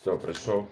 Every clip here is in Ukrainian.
Все, прийшов.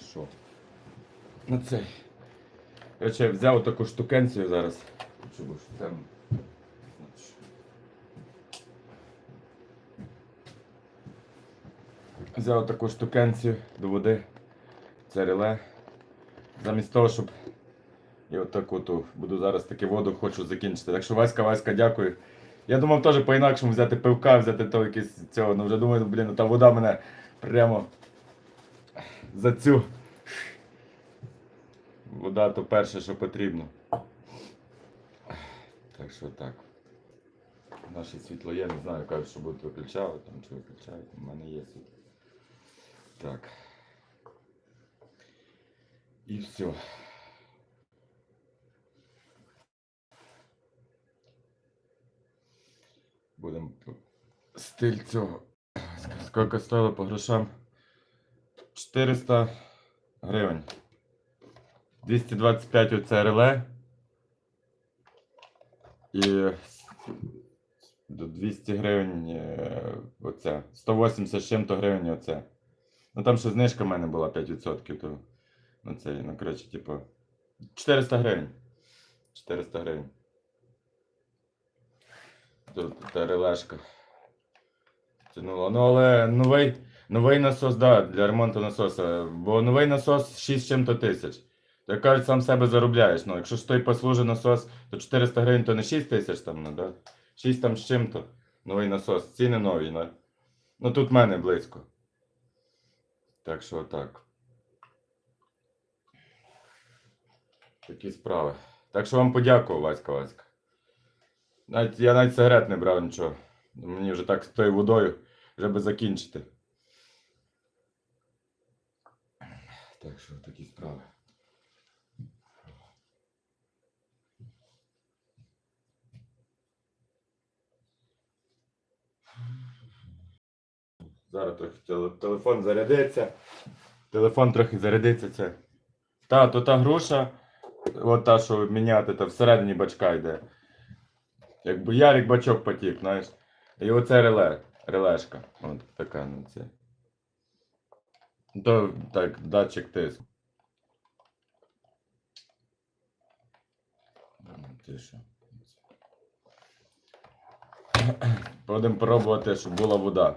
Що? На цей. Короче, взяв таку штукенцію зараз. Щоб уж там. Взяв таку штукенцію до води. Це реле. Замість того, щоб. І отаку ту буду зараз таки воду хочу закінчити. Так що Васька, Васька, дякую. Я думав теж по-інакшому взяти пивка, взяти то якесь цього. Ну вже думаю, блін, та вода мене прямо за цю. Вода то перше, що потрібно. Так що так. Наше світло є, не знаю, кажуть, що будуть виключали, там чи виключають, у мене є світло. Так. І все. Будемо стиль цього. Скільки стоїло по грошам? 400 гривень. 225 оце реле. І до 200 гривень е, оце. 180 з чим-то гривень оце. Ну там ще знижка в мене була 5%, то на це, ну коротше, типу. 400 гривень. 400 гривень. Тут та релешка. Тянуло. Ну але новий, новий насос, да, для ремонту насоса. Бо новий насос 6 з чим-то тисяч. То як кажуть, сам себе заробляєш. Ну, якщо ж той послужить насос, то 400 гривень, то не 6 тисяч там, ну, да? 6 там з чим-то. Новий насос. Ціни нові, ну. Ну тут в мене близько. Так що так. Такі справи. Так що вам подякував, Васька Васька. Навіть, я навіть сигарет не брав нічого. Мені вже так з тою водою, вже би закінчити. Так що такі справи. Зараз трохи телефон зарядиться. Телефон трохи зарядиться це. Та, то та груша, от та, що міняти, та всередині бачка йде. Якби Ярик бачок потік, знаєш. І оце реле, релешка. От така, ну це. То так, датчик тиску. Ну, Ти що? Будемо пробувати, щоб була вода.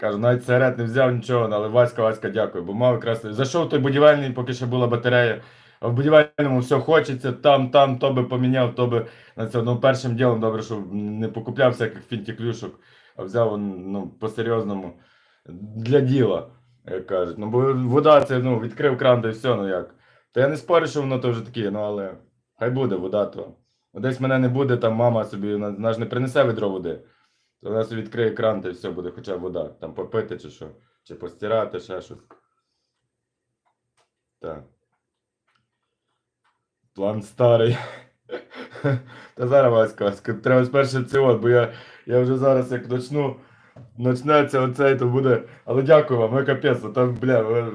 Кажу, навіть сигарет не взяв нічого, але Васька, Васька, дякую. Бо мав якраз. Зайшов той будівельний, поки ще була батарея. А в будівельному все хочеться, там, там, то би поміняв, то би на це. Ну, першим ділом добре, що не покупляв всяких фінтіклюшок, а взяв ну, по-серйозному для діла, як кажуть. Ну, бо вода це ну, відкрив кран, та й все, ну як. Та я не спорю, що воно то вже таке, ну але хай буде вода, то. Десь мене не буде, там мама собі, вона ж не принесе відро води. То вона собі відкриє кран, та все буде, хоча б вода. Там попити чи що, чи постирати, ще щось. Так. План старий. Та зараз Васька, Васька, треба спершу це от, бо я, я вже зараз як почну, почнеться оцей, то буде. Але дякую вам, ви капець, там, бля,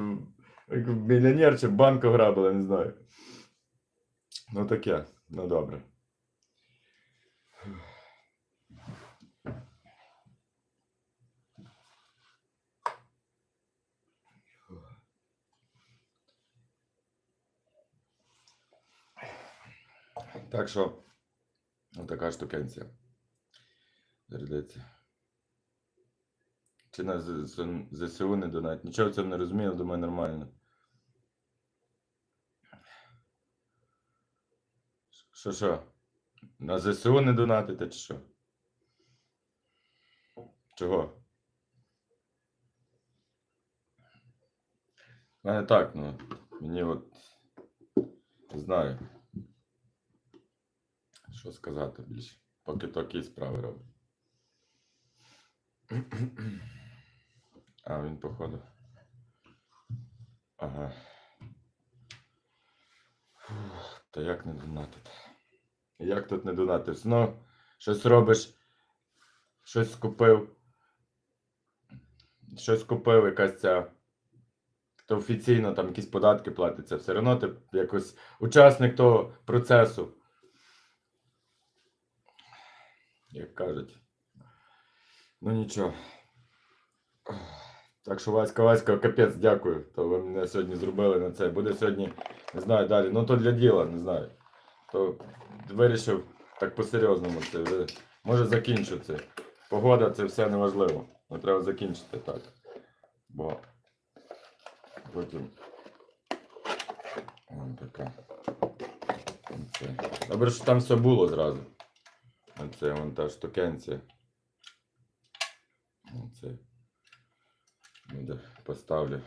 як мільйонер чи банк ограбили, не знаю. Ну таке, ну добре. Так що, отака штукенція. Зарядиться. Чи на ЗСУ не донать? Нічого в не розумію, думаю, нормально. Що що? На ЗСУ не донатите чи що? Чого? У мене так, ну, мені от знаю. Що сказати більше? Поки такі справи робить. А, він походу. Ага. Фух, Та як не донатити? Як тут не донатив? Ну, щось робиш, щось купив. Щось купив, якась ця. То офіційно там якісь податки платяться. Все одно ти якось учасник того процесу. Як кажуть. Ну нічого. Так що Васька, Васька, капець, дякую. То ви мене сьогодні зробили на це. Буде сьогодні, не знаю, далі. Ну то для діла, не знаю. То вирішив так по-серйозному це. Вже, може закінчу це. Погода це все неважливо. Ну треба закінчити так. Бо потім. Добре, що там все було зразу. Оце вон та штукенція. Оце. Поставлю.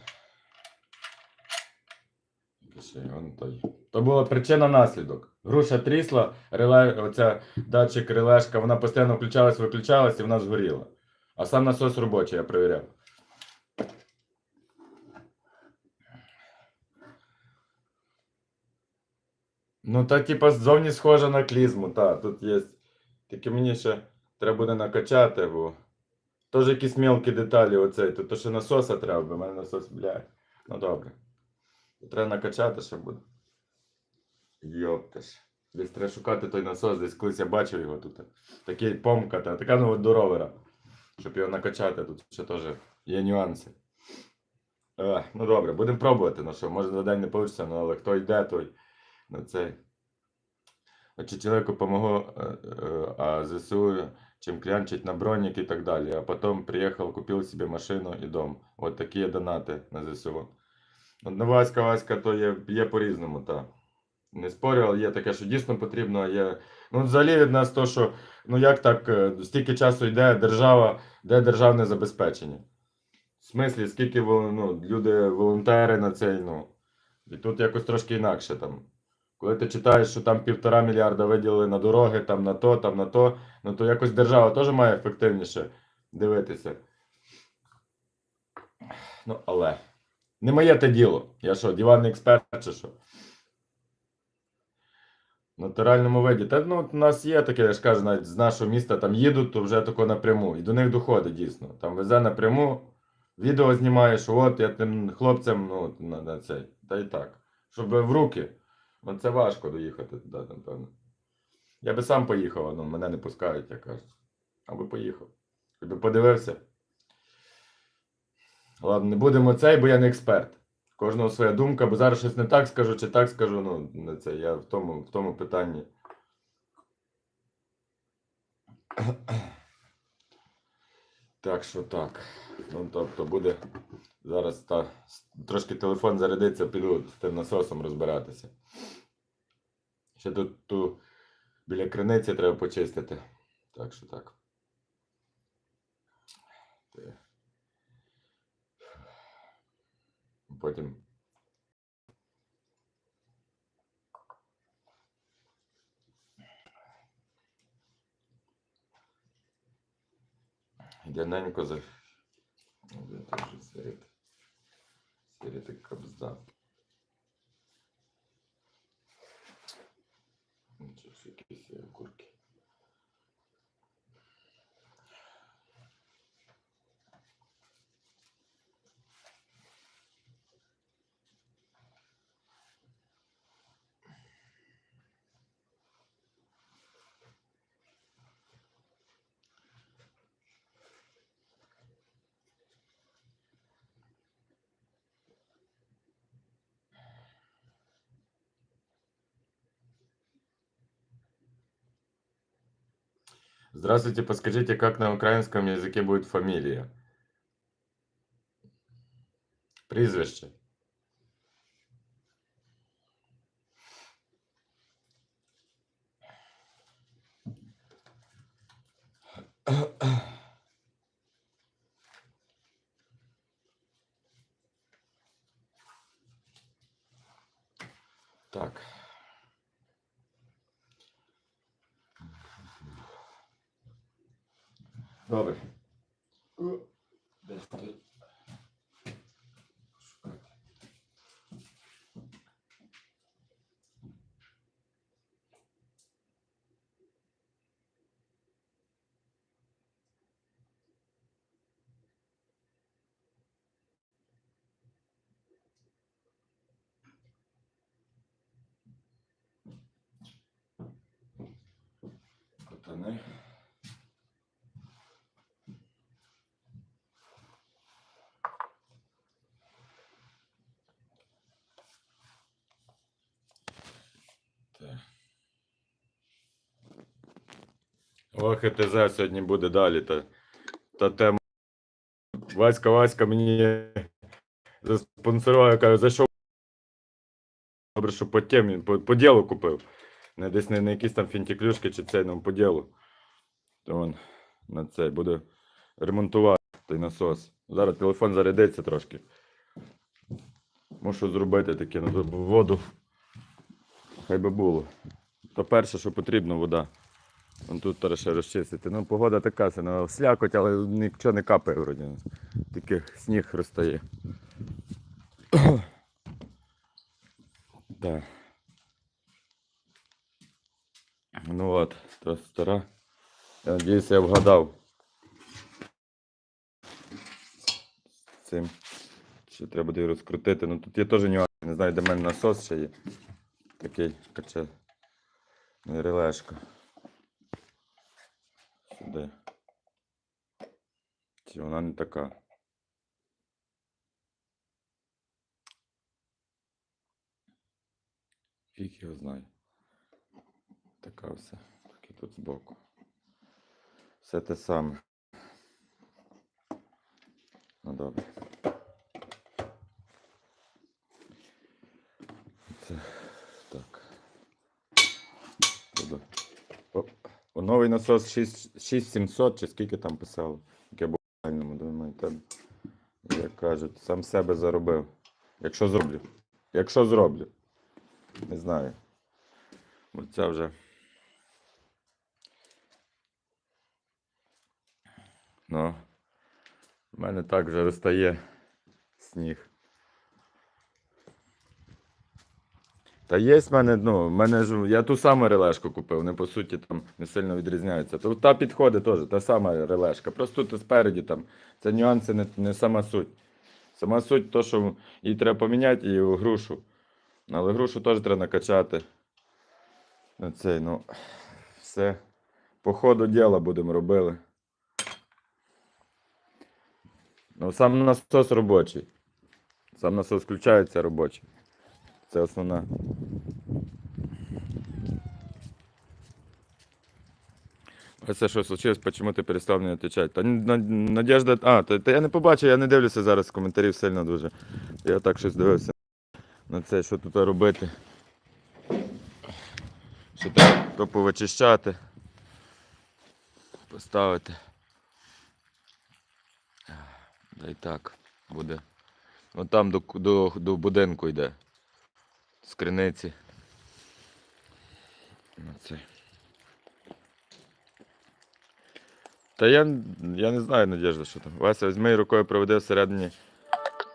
Той. То була причина наслідок. Груша трісла, реле, оця датчик релешка, вона постійно включалась, виключалась і вона згоріла. А сам насос робочий, я перевіряв. Ну, та типа ззовні схожа на клізму, та, тут є. Тільки мені ще треба буде накачати, бо. Теж якісь мелкі деталі оцей. Тут то ще насоса треба, бо в мене насос, бля. Ну добре. Треба накачати ще буде. Йопташ. Десь треба шукати той насос, десь колись я бачив його тут. Такий помка, та, така ну до ровера. Щоб його накачати, тут ще теж є нюанси. Е, ну добре, будемо пробувати. Ну що, може за день не вийде, ну, але хто йде, той на цей. Значить, чоловіку помогло, э, э, а ЗСУ чем клянчить на броник и так далее. А потом приехал, купил себе машину и дом. Вот такі донати на ЗСУ. На Васька, Васька, то є, є по-різному, так. Не спорю, але є таке, що дійсно потрібно. а Є... Ну, взагалі від нас то, що ну як так, е, стільки часу йде держава, де державне забезпечення. В смислі, скільки ну, люди волонтери на цей, ну. І тут якось трошки інакше там. Коли ти читаєш, що там півтора мільярда виділили на дороги, там на то, там на то, ну то якось держава теж має ефективніше дивитися. Ну, але. Не моє те діло. Я що, диванний експерт чи що? В натуральному виді. Та ну, у нас є таке, я ж кажу, навіть з нашого міста там їдуть, то вже тако напряму. І до них доходить дійсно. Там везе напряму, відео знімаєш, от я тим хлопцям, ну, на, на цей. Та й так. Щоб в руки. Ну, це важко доїхати туди, напевно. Я би сам поїхав, але мене не пускають, як кажуть. Аби поїхав. Хоч би подивився. Ладно, не будемо цей, бо я не експерт. Кожного своя думка, бо зараз щось не так скажу чи так скажу, ну, не це. Я в тому, в тому питанні. Так що так. Ну, тобто буде зараз та, трошки телефон зарядиться, піду з тим насосом розбиратися. Ще тут ту біля криниці треба почистити. Так що так. Потім. Дяненько за. Де серед, серед и кобзда. Здравствуйте, подскажите, как на украинском языке будет фамилия? Прізвище. Так. Добре. Десь тут. Шукати. Сторони. Так. Ох, і ТЗ сьогодні буде далі. Та, та тема. Васька, Васька мені заспонсорував, каже, за що Добре, що по темі, по, по ділу купив. Не десь не на якісь там фінтіклюшки чи це, ну по ділу. То он на цей буде ремонтувати той насос. Зараз телефон зарядиться трошки. Мушу зробити таке, ну воду. Хай би було. То перше, що потрібно, вода. Вон тут треба ще розчистити. Ну, погода така, це ну, слякоть, але нічого не капає вроді. Тільки сніг розтає. Да. Ну от, то стара. Я надіюсь, я вгадав. Цим. Ще треба буде розкрутити. Ну тут є теж нюанс. Не знаю, де в мене насос ще є. Такий каче. Релешка. Сюди. Чи вона не така? Фіг його знає. Така все. Так тут збоку. Все те саме. Ну добре. Це так. Буду. О, о, новий насос 6 6700 чи скільки там писало? Яке було в реальному, думаю, там, як кажуть, сам себе заробив. Якщо зроблю. Якщо зроблю. Не знаю. Бо це вже. Ну, в мене так вже розтає сніг. Та є в мене, ну, в мене ж, я ту саму релешку купив, не по суті там не сильно відрізняється. То та підходить теж, та сама релешка. Просто тут спереді там. Це нюанси не, не сама суть. Сама суть то, що її треба поміняти і грушу. Але грушу теж треба накачати. На цей, ну, все. По ходу діла будемо робили. Ну, сам насос робочий. Сам насос включається робочий. Це основна. А це що случилось, почему ти перестав мені відповідати? Та на- Надежда. А, та, та я не побачив, я не дивлюся зараз коментарів сильно дуже. Я так щось дивився на це, що тут робити. Що треба то повичищати. Поставити. Да і так буде. От там до, до, до будинку йде. З криниці. Оце. Та я, я не знаю, Надежда, що там. Вася, візьми рукою проведи всередині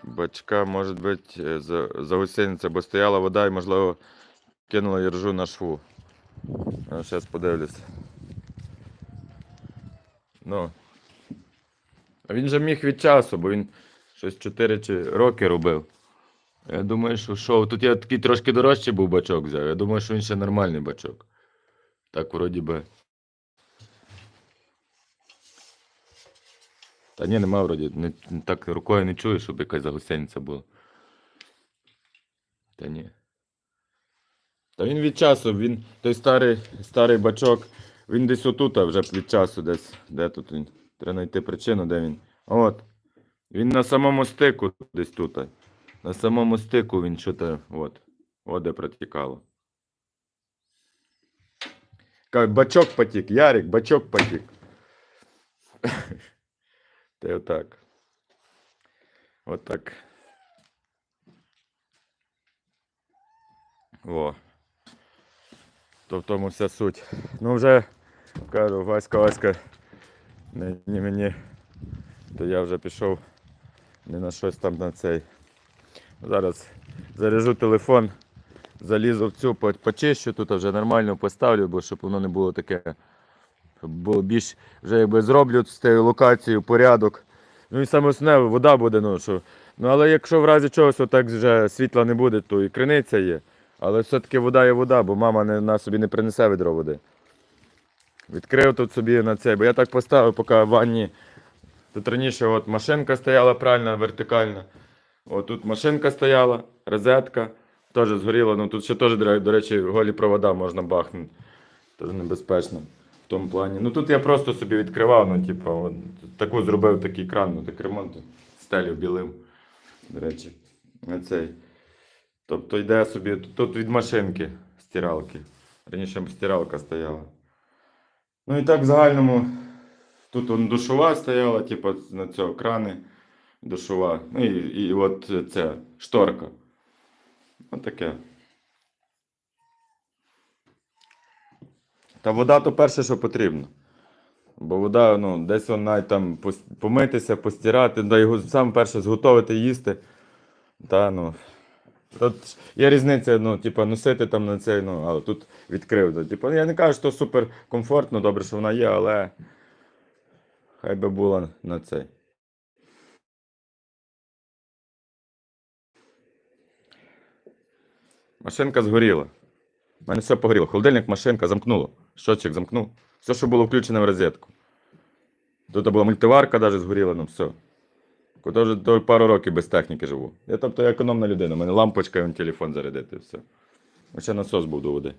бачка, може бути, е, за, гусениця, бо стояла вода і, можливо, кинула іржу на шву. Зараз подивлюся. Ну. А він же міг від часу, бо він щось 4 чи роки робив. Я думаю, що що, тут я такий трошки дорожчий був бачок взяв. Я думаю, що він ще нормальний бачок. Так, вроді би. Та ні, нема вроді. Не так рукою не чую, щоб якась загусениця була. Та ні. Та він від часу, він той старий, старий бачок, він десь отут, а вже від часу десь. Де тут він? Треба знайти причину, де він. От. Він на самому стику десь тут. На самому стику він що-то. От. От протікало. Кажуть, бачок потік, Ярик, бачок потік. Та отак. Отак. О. То в тому вся суть. Ну вже кажу, Васька, Васька, не, не мені, то я вже пішов не на щось там на цей. Зараз заряжу телефон, залізу в цю, почищу, тут вже нормально поставлю, бо щоб воно не було таке. Було більш вже якби зроблю з цією локацією порядок. Ну і саме основне, вода буде, ну що. Ну але якщо в разі чогось отак вже світла не буде, то і криниця є. Але все-таки вода є вода, бо мама не, на собі не принесе відро води. Відкрив тут собі на цей, бо я так поставив, поки в ванні. Тут раніше от машинка стояла правильно, вертикальна. От тут машинка стояла, розетка. Теж згоріла. Ну тут ще теж, до речі, голі провода можна бахнути. Теж небезпечно в тому плані. Ну тут я просто собі відкривав, ну, типу, от, таку зробив такий кран, ну так ремонт стелю білив. До речі, на цей. Тобто йде собі тут від машинки стиралки. Раніше стиралка стояла. Ну і так в загальному тут он душова стояла, типу на цього крани. Душова. Ну і, і от це шторка. Отаке. Та вода то перше, що потрібно. Бо вода, ну, десь вона там помитися, постирати, да його сам перше зготовити, їсти. Та, ну, Тут є різниця, ну, типу, носити там на цей, ну, але тут відкрив. Да. Типу, я не кажу, що супер комфортно, добре, що вона є, але хай би була на цей. Машинка згоріла. У мене все погоріло. Холодильник, машинка, замкнуло. Щотчик замкнув. Все, що було включене в розетку. Тут була мультиварка, навіть згоріла, ну все. Куди вже пару років без техніки живу. Я тобто я економна людина. У мене лампочка і телефон зарядити, все. Ще насос був до води.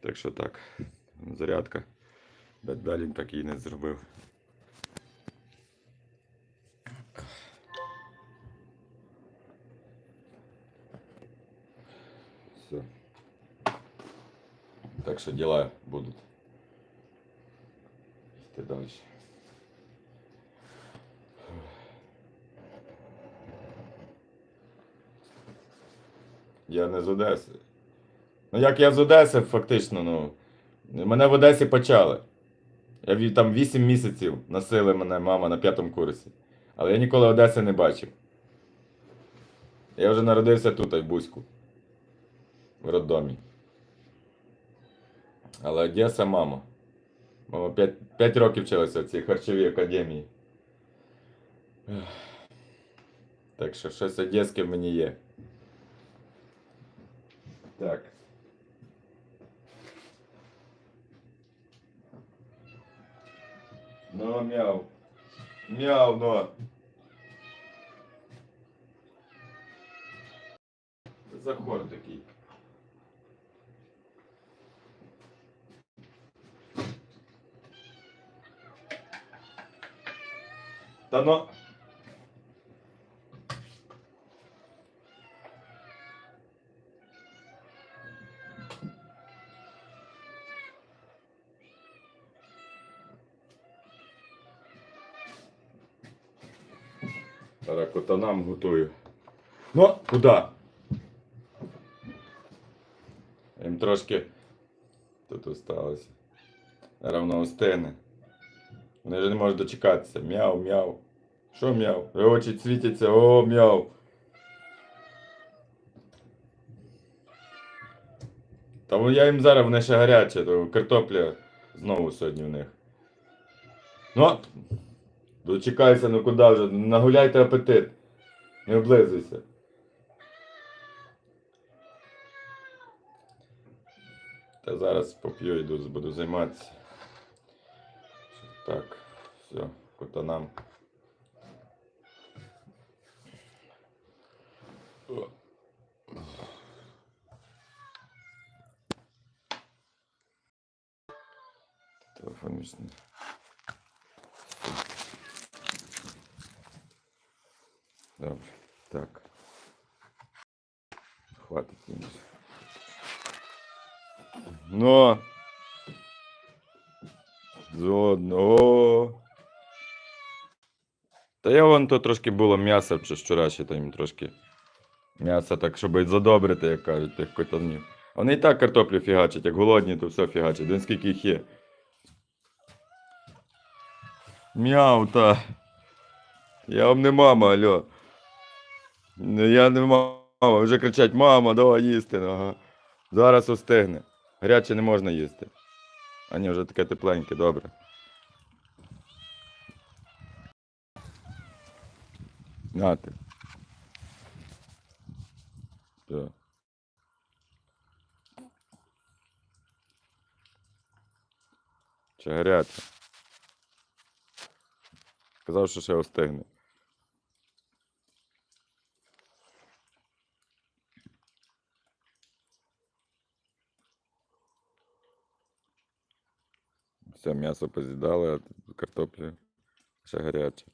Так що так. Зарядка. Далі так і не зробив. Все. Так що діла будуть. Йти далі. Я не з Одеси. Ну як я з Одеси, фактично, ну. Мене в Одесі почали. Я там 8 місяців носили мене мама на п'ятому курсі. Але я ніколи Одеси не бачив. Я вже народився тут, в Бузьку. В роддомі. Але Одеса мама. Мама 5, 5 років вчилася в цій харчовій академії. Ех. Так що щось одеське в мені є. Так. Ну, мяу. Мяу, ну. За хор такий. Та ну. Зараз котанам готую. Ну, куди? Їм трошки тут осталося. Равно остине. Вони вже не можуть дочекатися. Мяу, мяу. Що мяу? Очі світяться, о, мяу. Та я їм зараз вони ще гаряче, то картопля знову сьогодні в них. Ну, дочекайся, ну куди вже? Нагуляйте апетит. Не облизуйся. Та зараз поп'ю йду, буду займатися. Так, все, котанам. О. Телефон вічний. Добре, так. Хватить їм. Зодно. Та я вон то трошки було м'яса чи то їм трошки м'яса, так, щоб задобрити, як кажуть, тих котовнів. Вони і так картоплю фігачать, як голодні, то все фігачать. Дивись, скільки їх є. Мяу, та. Я вам не мама, алло. Я не мама, вже кричать, мама, давай їсти. Ага. Зараз остигне. Гаряче не можна їсти. А ні, вже таке тепленьке, добре. Нати. Чи гаряче? Казав, що ще остигне. Все, м'ясо поз'їдали, а тут картоплю ще гаряче.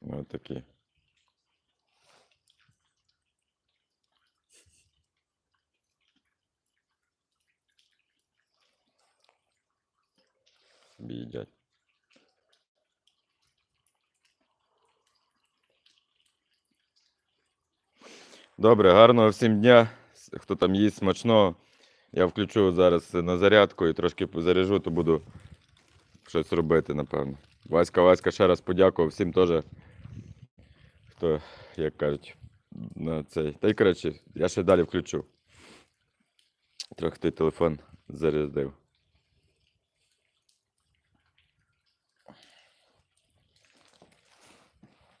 Ось такі. Собі. Добре, гарного всім дня. Хто там їсть смачного. Я включу зараз на зарядку і трошки заряжу, то буду щось робити, напевно. Васька, Васька, ще раз подякував всім теж, хто, як кажуть, на цей. Та й коротше, я ще далі включу. Трохи той телефон зарядив.